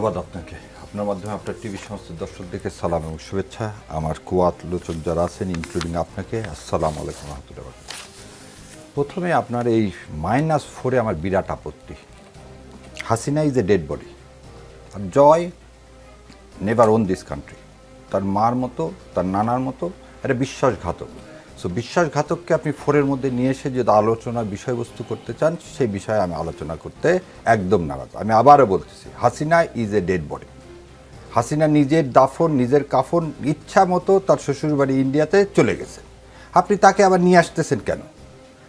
ধন্যবাদ আপনাকে। আপনার মাধ্যমে আপনার টিভি সংস্থার দর্শকদেরকে সালাম এবং শুভেচ্ছা। আমার কুয়াত লোচক যারা আছেন ইনক্লুডিং আপনাকে, আসসালাম আলাইকুম রহমতুল্লাহ প্রথমে আপনার এই মাইনাস ফোরে আমার বিরাট আপত্তি। Hasina is a dead body R Joy never own this country তার মার মতো, তার নানার মতো, একটা বিশ্বাসঘাতক। সো বিশ্বাসঘাতককে আপনি ফোরের মধ্যে নিয়ে এসে যদি আলোচনা, বিষয়বস্তু করতে চান, সেই বিষয়ে আমি আলোচনা করতে একদম নারাজ। আমি আবারও বলতেছি, Hasina is a dead body Hasina নিজের দাফন, নিজের কাফন ইচ্ছা মতো তার শ্বশুরবাড়ি ইন্ডিয়াতে চলে গেছে। আপনি তাকে আবার নিয়ে আসতেছেন কেন?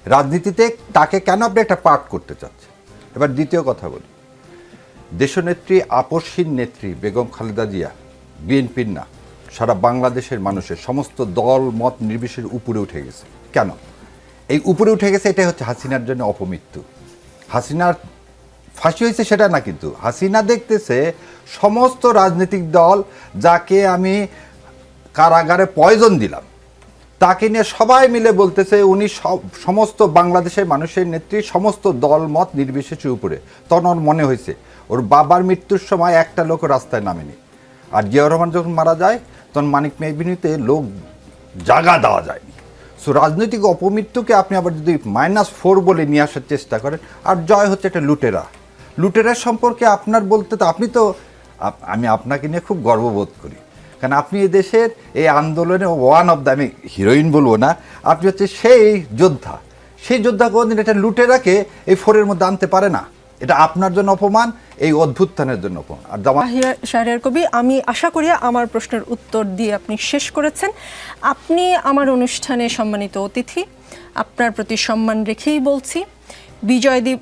রাজনীতিতে তাকে কেন আপনি একটা পার্ট করতে চাচ্ছেন? এবার দ্বিতীয় কথা বলি। দেশনেত্রী, আপসহীন নেত্রী বেগম খালেদা জিয়া, বিএনপির না। সারা বাংলাদেশের মানুষের সমস্ত দল, মত নির্বিশেষের উপরে উঠে গেছে। কেন? এই উপরে উঠে গেছে এটাই হচ্ছে হাসিনার জন্য অপমৃত্যু। হাসিনার ফাঁসি হয়েছে সেটা না কিন্তু। হাসিনা দেখতেছে সমস্ত রাজনৈতিক দল যাকে আমি কারাগারে পয়জন দিলাম, তাকে নিয়ে সবাই মিলে বলতেছে উনি সমস্ত বাংলাদেশের মানুষের নেত্রী, সমস্ত দল, মত নির্বিশেষের উপরে। তখন ওর মনে হয়েছে, ওর বাবার মৃত্যুর সময় একটা লোক রাস্তায় নামেনি। আর জিয়াউর রহমান যখন মারা যায় তখন মানিক মেহবিনীতে লোক জাগা দেওয়া যায়নি সো রাজনৈতিক অপমৃত্যুকে আপনি আবার যদি মাইনাস ফোর বলে নিয়ে আসার চেষ্টা করেন, আর জয় হচ্ছে একটা লুটেরা। লুটেরার সম্পর্কে আপনার বলতে তো আপনি তো আমি আপনাকে নিয়ে খুব গর্ববোধ করি। কারণ আপনি এই দেশের এই আন্দোলনে ওয়ান অফ দ্য আমি হিরোইন বলব না, আপনি হচ্ছে সেই যোদ্ধা। সেই যোদ্ধা কোনদিন এটা লুটেরাকে এই ফোরের মধ্যে আনতে পারে না। এটা আপনার জন্য অপমান এই অদ্ভুত্থানের জন্য আর শাহরিয়ার কবি, আমি আশা করি আমার প্রশ্নের উত্তর দিয়ে আপনি শেষ করেছেন। আপনি আমার অনুষ্ঠানে সম্মানিত অতিথি, আপনার প্রতি সম্মান রেখেই বলছি। বিজয় দ্বীপ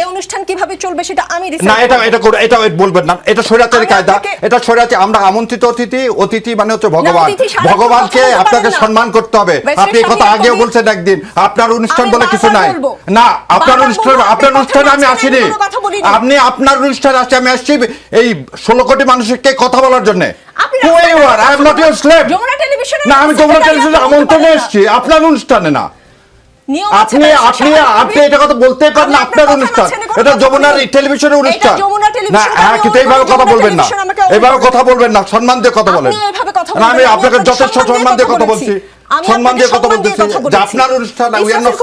এই অনুষ্ঠান কীভাবে চলবে সেটা আমি না এটা এটা এটা বলবেন না। এটা স্বৈরাচারী কায়দা। এটা স্বৈরাচারী আমরা আমন্ত্রিত অতিথি অতিথি মানে হচ্ছে ভগবান। ভগবানকে আপনাকে সম্মান করতে হবে। আপনি কথা আগেও বলছেন একদিন। আপনার অনুষ্ঠান বলে কিছু নাই। না আপনার অনুষ্ঠান আপনার অনুষ্ঠানে আমি আসিনি। আপনি আপনার অনুষ্ঠানে আমি আসছি। এই ষোলো কোটি মানুষকে কথা বলার জন্য? না আমি যমুনা টেলিভিশনে আমন্ত্রণে এসেছি। আপনার অনুষ্ঠানে না। আপনি আপনি আপনি এটা কথা বলতেই পারেন আপনার অনুষ্ঠান। এটা যমুনার। টেলিভিশনের অনুষ্ঠান। না হ্যাঁ কিন্তু এইভাবে কথা বলবেন না। এইভাবে কথা বলবেন না সম্মান দিয়ে কথা বলেন। না, আমি আপনাকে যথেষ্ট সম্মান দিয়ে কথা বলছি। সম্মান দিয়ে কথা সম্মান দিয়ে বলতেছি যে আপনার অনুষ্ঠান উই আর নট